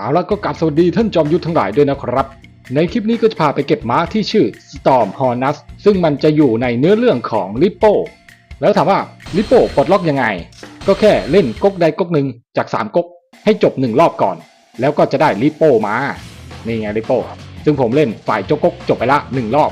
เอาละก็กราบสวัสดีท่านจอมยุทธทั้งหลายด้วยนะครับ ในคลิปนี้ก็จะพาไปเก็บม้าที่ชื่อ Storm Hornus ซึ่งมันจะอยู่ในเนื้อเรื่องของ l i p p o แล้วถามว่า l i p p o ปลดล็อกยังไง ก็แค่เล่นก๊กใดก๊กหนึ่งจาก 3ก๊กให้จบ 1 รอบก่อน แล้วก็จะได้ l i p p o มา นี่ไง l i p p o ซึ่งผมเล่นฝ่ายโจกก๊กจบไปละ 1 รอบ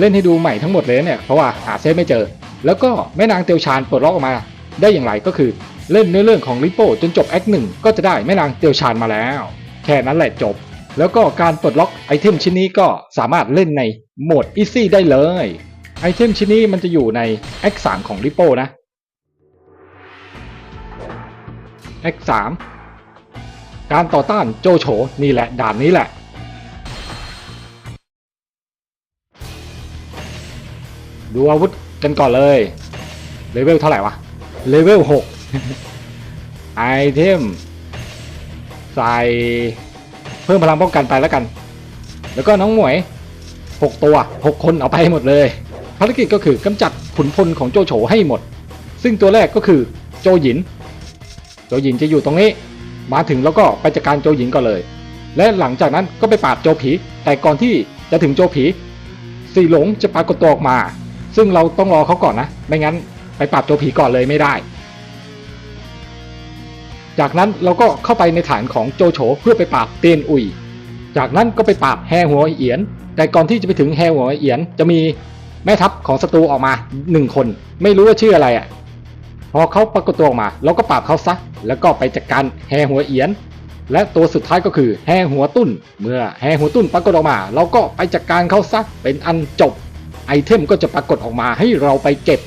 เล่นให้ดูใหม่ทั้งหมดเลยเนี่ยเพราะว่าหาเซฟไม่เจอ แล้วก็แม่นางเตียวชานปลดล็อกออกมา ได้อย่างไรก็คือเล่นเนื้อเรื่องของลิโป้จนจบแอคหนึ่งก็จะได้แม่นางเตียวชานมาแล้ว แค่นั้นแหละจบ แล้วก็การปลดล็อกไอเทมชิ้นนี้ก็สามารถเล่นในโหมดอีซี่ได้เลย ไอเทมชิ้นนี้มันจะอยู่ในแอค3ของลิโป้นะแอค3การต่อต้านโจโฉนี่แหละด่านนี้แหละ ดูอาวุธกันก่อนเลย เลเวลเท่าไหร่วะ เลเวล 6 ไอเทม ใส่เพิ่มพลังป้องกันไปแล้วกัน แล้วก็น้องหมวย 6 ตัว 6 คนเอาไปหมดเลย ภารกิจก็คือกำจัดขุนพลของโจโฉให้หมด ซึ่งตัวแรกก็คือโจหยิน โจหยินจะอยู่ตรงนี้ มาถึงแล้วก็ไปจัดการโจหยินก่อนเลย และหลังจากนั้นก็ไปปราบโจผี แต่ก่อนที่จะถึงโจผีสีหลงจะปรากฏตัวออกมา ซึ่งเราต้องรอเขาก่อนนะ ไม่งั้นไปปราบโจผีก่อนเลยไม่ได้ จากนั้นเราก็เข้าไปในฐานของโจโฉเพื่อไปปราบเตียนอุยจากนั้นก็ไปปราบแฮหัวเอียน แต่ก่อนที่จะไปถึงแฮหัวเอียนจะมีแม่ทัพของศัตรูออกมาหนึ่งคน ไม่รู้ว่าชื่ออะไรอะพอเขาปรากฏตัวออกมาเราก็ปราบเขาซะแล้วก็ไปจัดการแฮหัวเอียน และตัวสุดท้ายก็คือแฮหัวตุ้น เมื่อแฮหัวตุ้นปรากฏออกมา เราก็ไปจัดการเขาซะเป็นอันจบ ไอเทมก็จะปรากฏออกมาให้เราไปเก็บ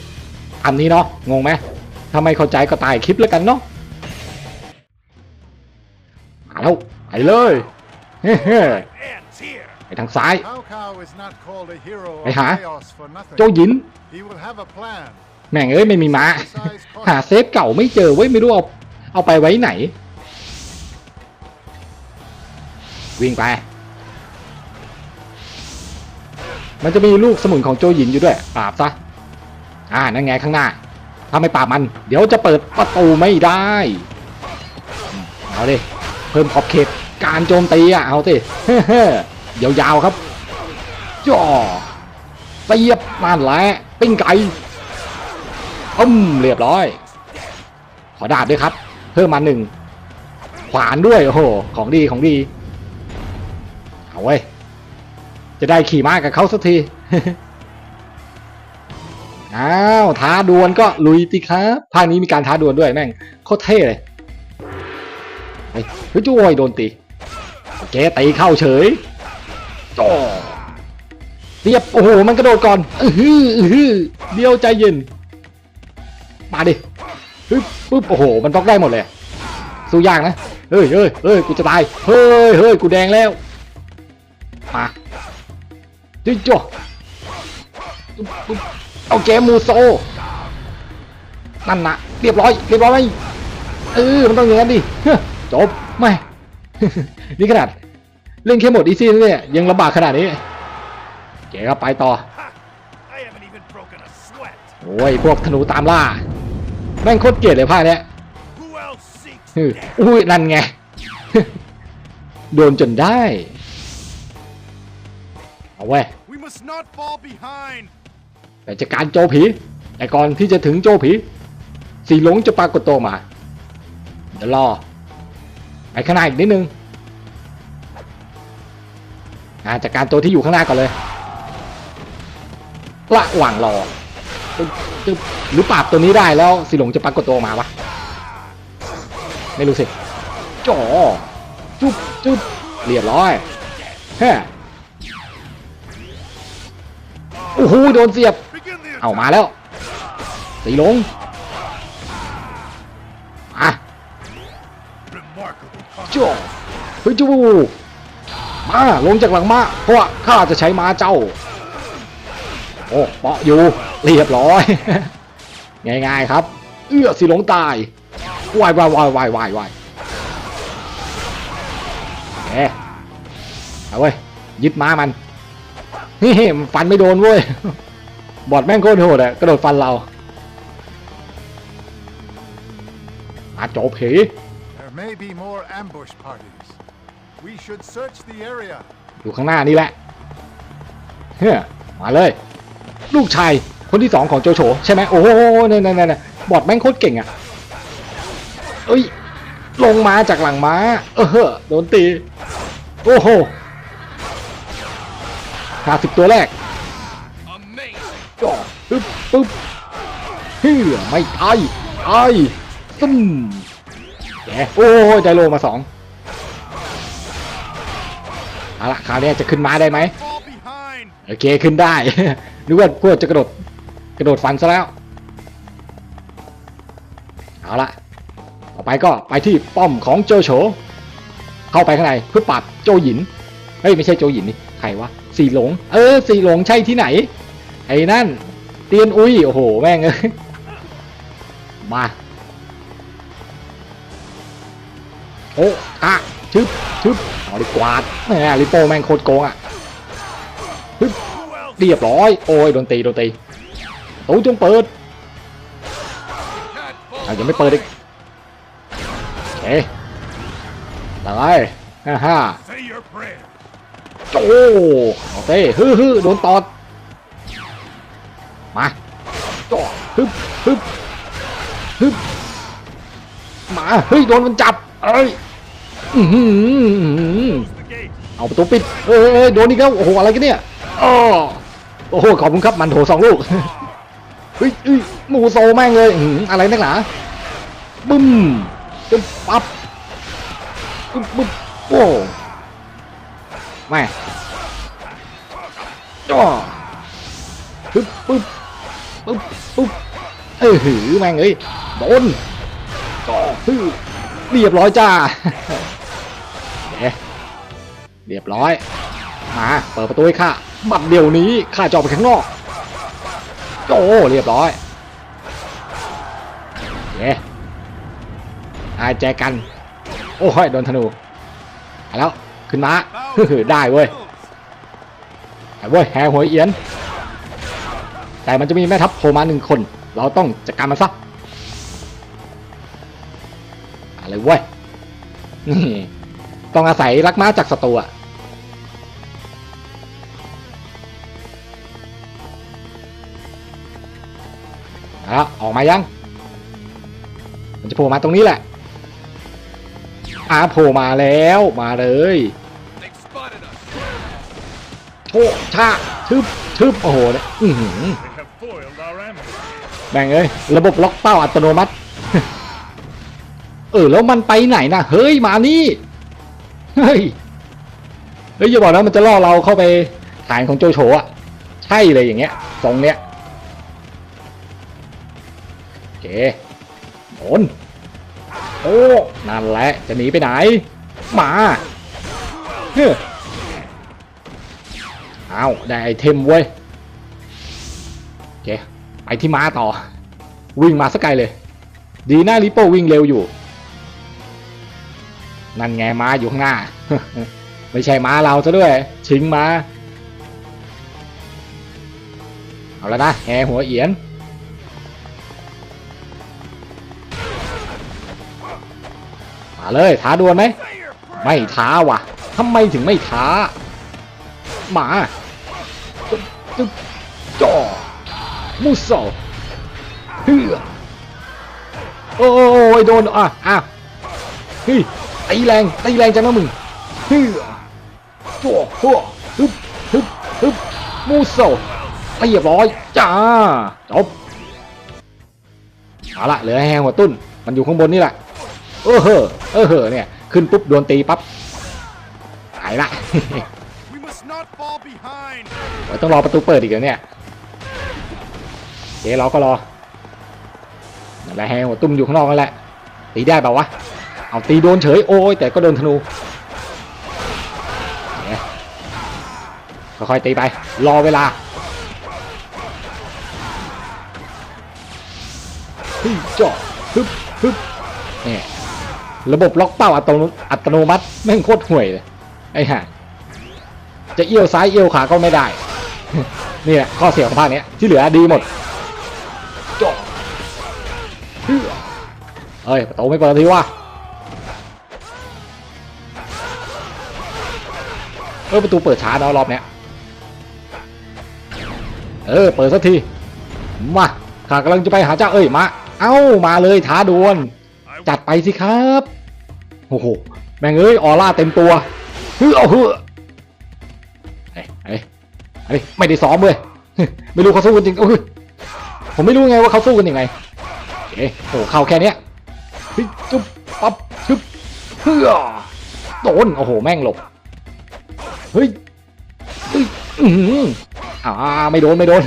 อันนี้เนาะงงไหมถ้าไม่เข้าใจก็ตายคลิปแล้วกันเนาะ แล้วไปเลยเฮ้ Ants here. ไปทางซ้าย Cao Cao is not called a hero of Ê hả? chaos for nothing. โจหยิน He will have a plan. แม่งเอ้ยไม่มีม้า หาเซฟเก่าไม่เจอเว้ยไม่รู้เอาเอาไปไว้ไหน วิ่งไป มันจะมีลูกสมุนของโจหยินอยู่ด้วยปราบซะอ่านั่นไงข้างหน้า ถ้าไม่ปราบมัน เดี๋ยวจะเปิดประตูไม่ได้อืมเอาดิเพิ่มขอบเขตการโจมตีอะเอาสิเฮ้ยาวๆครับจ่อเสียบนั่นแหละปิ้งไก่อืมเรียบร้อย ขอดาบด้วยครับ เพิ่มมาหนึ่งขวานด้วยโอ้โหของดีของดีเอาเว้ยจะได้ขี่ม้ากับเขาสักทีอ้าวท้าดวลก็ลุยติครับภาคนี้มีการท้าดวลด้วยแม่งโคตรเท่เลย เฮ้ยเฮ้ยจ้วยโดนตีโอเคตีเข้าเฉยจ่อเรียบโอ้โหมันกระโดดก่อนอือฮืออือฮือเดียวใจเย็น มาดิปึ๊บปึ๊บโอ้โห มันบล็อกได้หมดเลย สู้ยากนะเฮ้ยเฮ้ยเฮ้ยกูจะตายเฮ้ยเฮ้ยกูแดงแล้วมาจิ๊กจ่อปึ๊บปึ๊บเอาเกมมูโซนั่นนะเรียบร้อยเรียบร้อยไหมเออมันต้องอย่างนั้นดิเฮ้อ จบไม่ นี่ขนาดเล่นแค่หมดอีซี่เนี่ยยังลำบากขนาดนี้เก๋ครับไปต่อ Ha! I haven't even broken a sweat. โอ้ยพวกธนูตามล่าแม่งโคตรเกลียดเลยภาคเนี้ย Who else seeks อือ death? อุ้ยนั่นไงโดนจนได้ เอาเว้ย We must not fall behind. แต่จัดการโจผีแต่ก่อนที่จะถึงโจผีสีหลงจะปรากฏตัวมา เดี๋ยวรอ ไปข้างหน้าอีกนิดนึงอ่าจัดการตัวที่อยู่ข้างหน้าก่อนเลยระหว่างรอตึ๊บหรือปราบตัวนี้ได้แล้วสีหลงจะปรากฏตัวออกมาวะไม่รู้สิจ่อจุ๊บจุ๊บเรียบร้อยแฮ่โอ้โหโดนเสียบ เอามาแล้วสีหลง ฮ้ยจูมาลงจากหลังมาเพราะว่าข้าจะใช้ม้าเจ้า โอ้เปาะอยู่เรียบร้อย ง่ายๆครับ เอื้อสีหลงตายวายวายวายวายวายวายแหมเอาเว้ยยึดม้ามันเฮ้ยมันฟันไม่โดนเว้ย บอดแม่งโคตรโหดอะกระโดดฟันเรามาโจบผี There may be more ambush parties. อยู่ข้างหน้านี่แหละเฮ้ยมาเลย ลูกชายคนที่สองของโจโฉใช่ไหมโอ้โหเนี่ยเนี่ยเนี่ยบอดแม่งโคตรเก่งอะเอ้ยลงมาจากหลังม้า เออเฮ้อโดนตี โอ้โหห้าสิบตัวแรก Amazing. จ่อปึ๊บปึ๊บเฮ้ยไม่ตายตายตึ้มแกโอ้ยไดโลมาสอง เอาละคราวนี้จะขึ้นมาได้ไหม Fall behind. โอเคขึ้นได้ นึกว่าพวกจะกระโดดกระโดดฟันซะแล้ว เอาละต่อไปก็ไปที่ป้อมของโจโฉเข้าไปข้างในเพื่อปราบโจหยินเฮ้ยไม่ใช่โจหยินนี่ใครวะสีหลง เออสีหลงใช่ที่ไหน ไอ้นั่น เตียนอุ้ยโอ้โหแม่งเอ้ยมาโอ้กะชึบชึบ เอาดิกวาดแหมลิโป้แม่งโคตรโกงอะเรียบร้อย โอ้ยโดนตีโดนตีโอ้ยจงเปิดอะยังไม่เปิดอีกโอเคตายฮ่าฮ่าโอ้โอเคฮึฮึโดนตอด มาจ่อฮึบฮึบฮึบมา เฮ้ย โดนมันจับ เอ้ย เอาประตูปิดเอ้ยเอ้ยโดนอีกแล้วโอ้โหอะไรกันเนี่ยอ้อโอ้โหขอบคุณครับมันโถสองลูกเฮ้ยเอ้ยหมูโซแม่งเลยอื้อหืออะไรนักหนาบึ้มจึ๊บปั๊บปึ๊บปึ๊บโอ้แม่จ้อปึ๊บปึ๊บปึ๊บปึ๊บเอ้ยหือแม่งเอ้ยโดนจ้อฮึเรียบร้อยจ้าเอ๊ะ เรียบร้อย มาเปิดประตูให้ข้าบัดเดี๋ยวนี้ข้าจะออกไปข้างนอกโอ้เรียบร้อยเย้อาแจกัน โอ้ยโดนธนูแล้วขึ้นมาได้เว้ยได้เว้ยแหหัวเอียน แต่มันจะมีแม่ทัพโผล่มาหนึ่งคน เราต้องจัดการมันซะอะไรเว้ยนี่ต้องอาศัยลักม้าจากศัตรูอะ อาละออกมายัง มันจะโผล่มาตรงนี้แหละอาโผล่มาแล้วมาเลย They spotted us. โชชาทึบทึบโอ้โหเนี่ยอื้อหือแบ่งเอ้ยระบบล็อกเป้าอัตโนมัติ เออแล้วมันไปไหนนะเฮ้ยมานี่เฮ้ยเฮ้ยอย่าบอกนะมันจะล่อเราเข้าไปฐานของโจโฉอะใช่เลยอย่างเงี้ยทรงเนี้ย เคโดนโอ้นั่นแหละจะหนีไปไหน มาเฮ้ยเอาได้ไอเทมเว้ยโอเคไปที่ม้าต่อ วิ่งมาสักไกลเลย ดีหน้าลิโป้วิ่งเร็วอยู่ นั่นไงม้าอยู่ข้างหน้า ไม่ใช่ม้าเราซะด้วย ชิงม้า เอาแล้วนะแหหัวเอียน มาเลยท้าดวลไหมไม่ท้าว่ะทำไมถึงไม่ท้าหมาจึ๊บจึ๊บจ่อมุสโซเฮือโอ้ยโดนอะอะเฮ้ยตีแรงตีแรงจังนะมึงเฮือจ่อจ่อฮึบฮึบฮึบมุสโซเรียบร้อยจ้าจบเอาละเหลือแฮงหัวตุ้นมันอยู่ข้างบนนี่แหละ เออเหอะเออเหอะเนี่ยขึ้นปุ๊บโดนตีปั๊บตายละ We must not fall behind. เดี๋ยวต้องรอประตูเปิดอีกแล้วเนี่ยเดี๋ยวเราก็รอนั่นแหละแฮงหัวตุ้มอยู่ข้างนอกนั่นแหละตีได้เปล่าวะเอาตีโดนเฉยโอ้ยแต่ก็โดนธนูเนี่ยค่อยๆตีไป รอเวลาฮึบจ่อฮึบฮึบเนี่ย ระบบล็อกเป้าอัตโนอัตโนมัติแม่งโคตรห่วยเลยไอ้ห่าจะเอี้ยวซ้ายเอี้ยวขวาก็ไม่ได้นี่แหละข้อเสียของภาคนี้ที่เหลือดีหมดจ่อเฮ้ยประตูไม่เปิดทีวะเออประตูเปิดช้าเนาะรอบเนี้ยเออเปิดสักทีมาข้ากำลังจะไปหาเจ้าเอ้ยมา เอ้ามาเลยท้าดวลจัดไปสิครับ โอ้โห แม่งเอ้ย ออร่าเต็มตัวเฮ้ยเอาเฮ้ยเฮ้ยเฮ้ยเฮ้ยไม่ได้ซ้อมเว้ยไม่รู้เขาสู้กันจริงเอ้ยผมไม่รู้ไงว่าเขาสู้กันยังไงเอ๊ะโอ้โหเข้าแค่เนี้ยฮ้ยจุ๊บปั๊บชึบเฮ้ยโดนโอ้โห แม่งหลบ เฮ้ยเฮ้ยอือหืออ่าไม่โดน ไม่โดน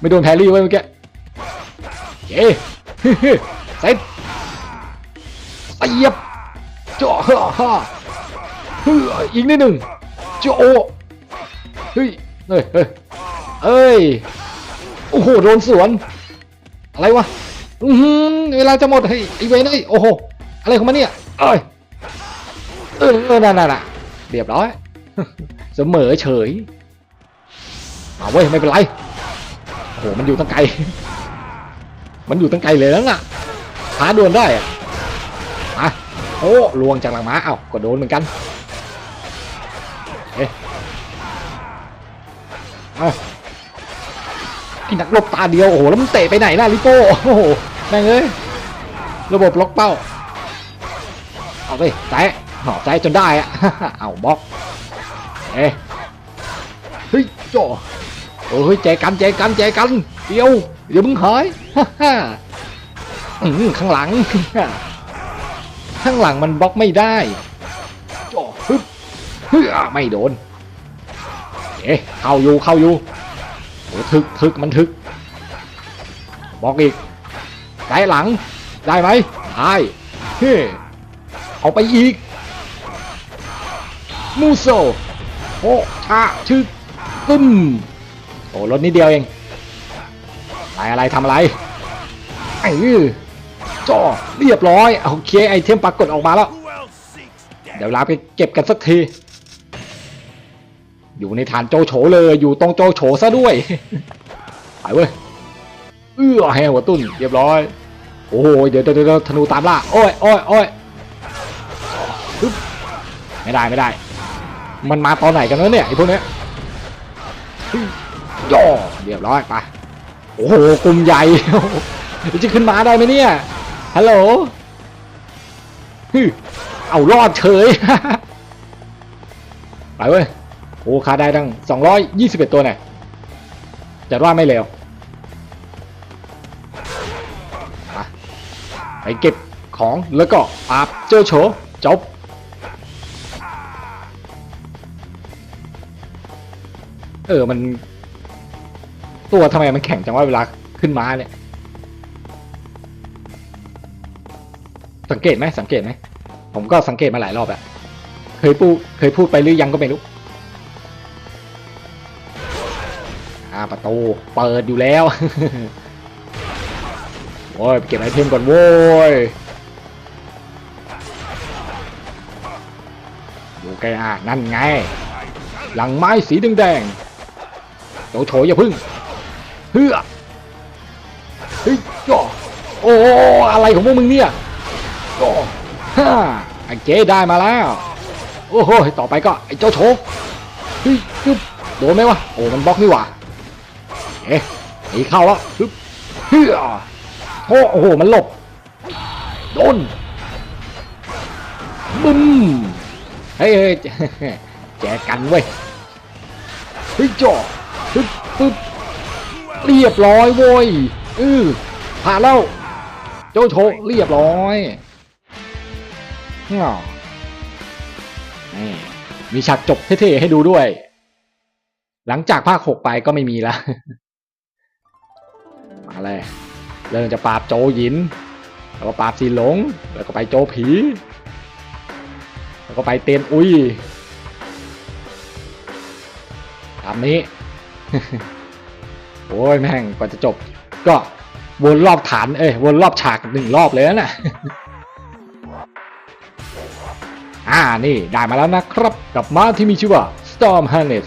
ไม่โดนแพรรี่ไว้เมื่อกี้เอ๊ะเสร็จเสียบ เจาะฮ่าฮ่าเฮ้ยอีกนิดหนึ่งเจาะเฮ้เฮ้ยเฮ้ยเอ้ยโอ้โหโดนสวน อะไรวะอือหือเวลาจะหมดเฮ้ยไอเวนเอ้ยโอ้โหอะไรของมันเนี่ยเอ้ยเออนั่นน่ะเรียบร้อยเสมอเฉยเอาเว้ยไม่เป็นไรโอ้โหมันอยู่ตั้งไกล มันอยู่ตั้งไกลเลยนั่นน่ะท้าดวลได้อะ โอ้ลวงจากหลังม้าเอ้าก็โดนเหมือนกันเอ๊ะเอาไอ้นักรบตาเดียวโอ้โหแล้วมันเตะไปไหนล่ะลิโป้โอ้โหแม่งเอ้ยระบบล็อกเป้าเอาสิใจหอใจจนได้อะเอาบล็อกเอ๊ะเฮ้ยจโอ้เฮ้ยแจกันแจกันแจกันเดียวเดี๋ยวมึงหายฮ่าฮ่าอื้อหือข้างหลัง ข้างหลังมันบล็อกไม่ได้จ่อฮึบฮึบไม่โดน เอ๊ะเข้าอยู่เข้าอยู่โอ้ทึกทึกมันทึกบล็อกอีกได้หลังได้ไหมได้เฮ้เอาไปอีก มูโซโอ้ชาชึกกึมโอ้รถนิดเดียวเองอะไรอะไรทำอะไรไอ้ยื จ่อเรียบร้อยโอเคไอเทมปรากฏออกมาแล้ว เดี๋ยวลาไปเก็บกันสักที อยู่ในฐานโจโฉเลยอยู่ตรงโจโฉซะด้วยไปเว้ยเอื้อแหวหัวตุ้นเรียบร้อย โอ้โหเดี๋ยวเดี๋ยวเดี๋ยวธนูตามล่าโอ้ยโอ้ยโอ้ยไม่ได้ไม่ได้ มันมาตอนไหนกันวะเนี่ยไอพวกเนี้ยย่อเรียบร้อยไปโอ้โหกลุ่มใหญ่จะขึ้นมาได้ไหมเนี่ย ฮัลโหลฮึเอารอดเฉย ไปเว้ย โอ้คาได้ตั้ง221 ตัวเนี่ยจะว่าไม่เร็วไปเก็บของแล้วก็ปราบเจ้าโฉจบเออ มัน ตัวทำไมมันแข็งจังว่าเวลาขึ้นม้าเนี่ย สังเกตไหมสังเกตไหมผมก็สังเกตมาหลายรอบแล้วเคยพูดเคยพูดไปหรือยังก็ไม่รู้อ่าประตูเปิดอยู่แล้วโอ้ยเก็บไอเทมก่อนโว้ยอยู่ใกล้อะนั่นไง หลังไม้สีแดงๆโจโฉอย่าพึ่งเฮือเฮ้ยจ่อโอ้อะไรของพวกมึงเนี่ย ไอ้เจ๊ได้มาแล้ว โอ้โห ต่อไปก็ไอ้เจ้าโฉเฮ้ยจึ๊บโดนไหมวะ โอ้มันบล็อกนี่หว่าเอ๊ะหนีเข้าแล้วฮึบเฮ้ยโอ้โอ้โห มันหลบ โดน บึ้ม เฮ้ยเฮ้ยแจกกันเว้ยเฮ้ยจ่อปึ๊บปึ๊บเรียบร้อยเว้ยอือผ่านแล้วโจโฉเรียบร้อย นี่ยนี่มีฉากจบเท่ๆให้ดูด้วย หลังจากภาคหกไปก็ไม่มีแล้วมาเลยเริ่มจะปราบโจหยิน แล้วก็ปราบสีหลง แล้วก็ไปโจผี แล้วก็ไปเตียนอุ้ยตามนี้ โอ้ยแม่งกว่าจะจบ ก็วนรอบฐาน เอ้ยวนรอบฉากหนึ่งรอบเลยนะน่ะ อ่านี่ได้มาแล้วนะครับ กับม้าที่มีชื่อว่า Storm Harness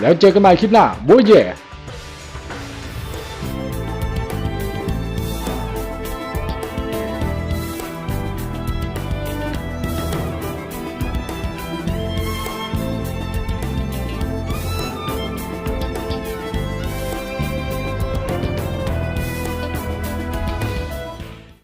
แล้วเจอกันใหม่คลิปหน้าบ๊วยเย่